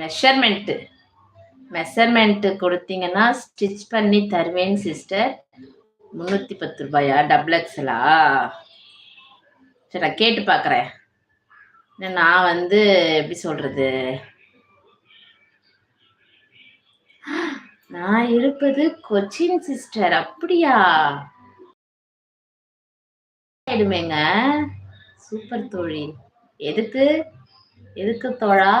Measurement measurement கொடுத்தீங்கன்னா stitch பண்ணி தருவேன் சிஸ்டர் முந்நூற்றி பத்து ரூபாயா? டபுள் எக்ஸலா சரி நான் கேட்டு பார்க்குறேன். நான் வந்து எப்படி சொல்கிறது நான் இருப்பது கொச்சின் சிஸ்டர் அப்படியா? ஆயிடுமேங்க. சூப்பர் தோழி. எதுக்கு? எதுக்கு தோழா?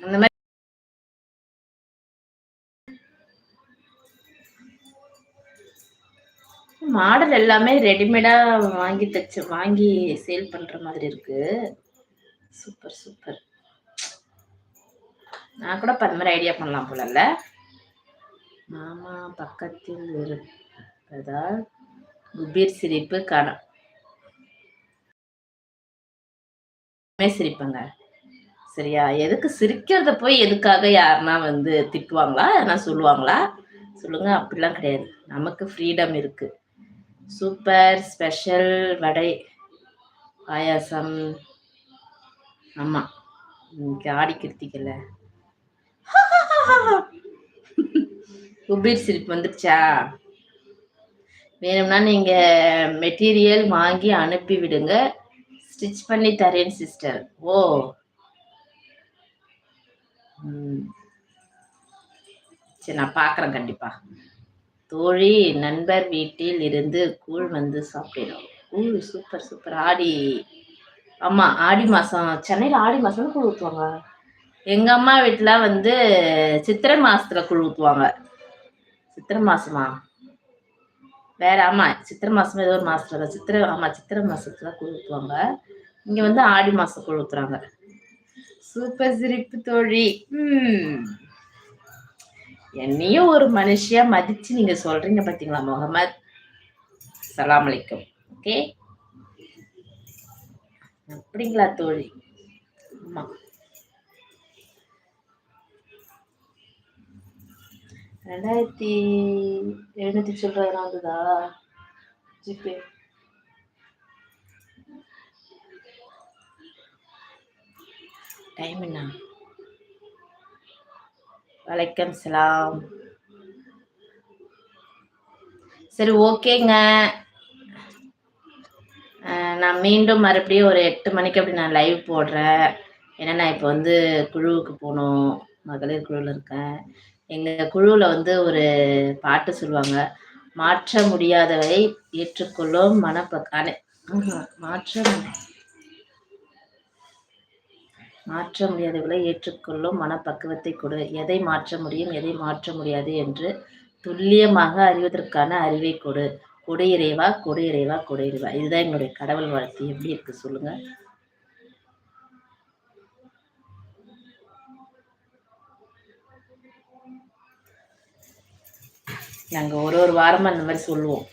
அந்த மாதிரி மாடல் எல்லாமே ரெடிமேடா வாங்கி தச்சு வாங்கி சேல் பண்ற மாதிரி இருக்கு. Super super. நான் கூட இப்போ அந்த மாதிரி ஐடியா பண்ணலாம் போலல்ல மாமா பக்கத்தில் இருப்பதால் குபீர் சிரிப்பு கண சிரிப்பங்க. சரியா? எதுக்கு சிரிக்கிறத போய் எதுக்காக யாருன்னா வந்து திட்டுவாங்களா? யாருன்னா சொல்லுவாங்களா? சொல்லுங்க அப்படிலாம் கிடையாது. நமக்கு ஃப்ரீடம் இருக்கு. Super special vada. பாயாசம். ஆமாம் இன்னைக்கு ஆடி கிருத்திக்கல குபீர் சிரிப்பு வந்துருச்சா? வேணும்னா நீங்கள் மெட்டீரியல் வாங்கி அனுப்பி விடுங்க. ஸ்டிச் பண்ணி தரேன் சிஸ்டர். ஓ. சரி நான் பார்க்குறேன் கண்டிப்பாக தோழி நண்பர் வீட்டில் இருந்து கூழ் வந்து சாப்பிடணும். கூழ் சூப்பர் சூப்பர் ஆடி ஆமாம் ஆடி மாதம் சென்னையில் ஆடி மாதம் கூழ் ஊற்றுவாங்க எங்கள் அம்மா வீட்டில் வந்து சித்திரை மாதத்துல கூழ் ஊற்றுவாங்க சித்திரை மாதமா வேற ஆமா சித்திரை மாதம் ஏதோ ஒரு மாதத்துல சித்திரை ஆமாம் சித்திரை மாதத்துல கூழ் ஊற்றுவாங்க இங்கே வந்து ஆடி மாதம் கூழ் ஊத்துறாங்க. சூப்பர் சிரிப்பு தோழி. ம் என்னையும் ஒரு மனுஷியா மதிச்சு நீங்க சொல்றீங்க பாத்தீங்களா முகமது? சலாம் அலைக்கும். ஓகே அப்படிங்களா தோழி? ஆமா. ரெண்டாயிரத்தி எழுநூத்தி சொல்றதுனா வந்ததா? ஜிபே. டைம் என்ன? வலைக்கம் சலாம். சரி ஓகேங்க. நான் மீண்டும் மறுபடியும் ஒரு எட்டு மணிக்கு அப்படி நான் லைவ் போடுறேன். ஏன்னா நான் இப்போ வந்து குழுவுக்கு போகணும். மகளிர் குழுவில் இருக்கேன். எங்கள் குழுவில் வந்து ஒரு பாட்டு சொல்லுவாங்க மாற்ற முடியாதவை ஏற்றுக்கொள்ளும் மனப்பக்கான மாற்ற மாற்ற முடியாதவர்களை ஏற்றுக்கொள்ளும் மனப்பக்குவத்தை கொடு. எதை மாற்ற முடியும் எதை மாற்ற முடியாது என்று துல்லியமாக அறிவதற்கான அறிவை கொடு. கொடு இறைவா கொடு இறைவா கொடு இறைவா. இதுதான் என்னுடைய கடவுள் வாழ்த்து. எப்படி இருக்கு சொல்லுங்க. நாங்கள் ஒரு ஒரு வாரமாக அந்த மாதிரி சொல்லுவோம்.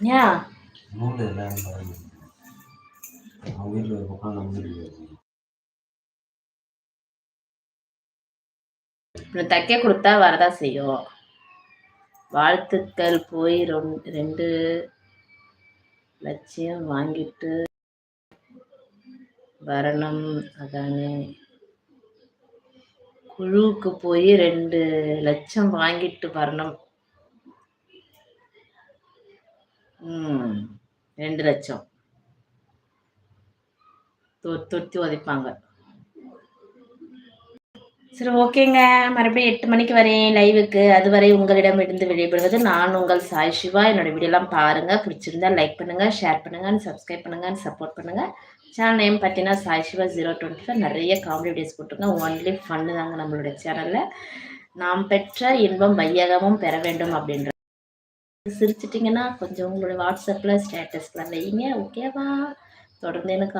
ஏன் நூல் எல்லாம் பாருங்க. அவங்க வீட்டில் ஒரு பக்கம் நம்ம வீட்டுக்கு தைக்க கொடுத்தா வரதா செய்யும். வாழ்த்துக்கள் போய் ரெண்டு லட்சியம் வாங்கிட்டு வரணும் அதானே. குழுவுக்கு போய் ரெண்டு லட்சம் வாங்கிட்டு வரணும் ம் ரெண்டு லட்சம். தொத்தி உதைப்பாங்க. சரி ஓகேங்க. மறுபடியும் எட்டு மணிக்கு வரேன் லைவுக்கு. அதுவரை உங்களிடம் இருந்து விடைபெறுவது நான் உங்கள் சாய் சிவா. என்னோட வீடியோலாம் பாருங்கள் பிடிச்சிருந்தா லைக் பண்ணுங்கள் ஷேர் பண்ணுங்கள் சப்ஸ்கிரைப் பண்ணுங்க சப்போர்ட் பண்ணுங்கள் சேனல் நேம் பார்த்தீங்கன்னா Sai Siva zero twenty five நிறைய காமெடி வீடியோஸ் போட்டுருங்க ஒன்லி ஃபன்னு தாங்க நம்மளுடைய சேனலில் நாம் பெற்ற இன்பம் வையகமும் பெற வேண்டும் அப்படின்ற சிரிச்சிட்டிங்கன்னா கொஞ்சம் உங்களுடைய வாட்ஸ்அப்பில் ஸ்டேட்டஸ்லாம் வைங்க ஓகேவா தொடர்ந்து எனக்கு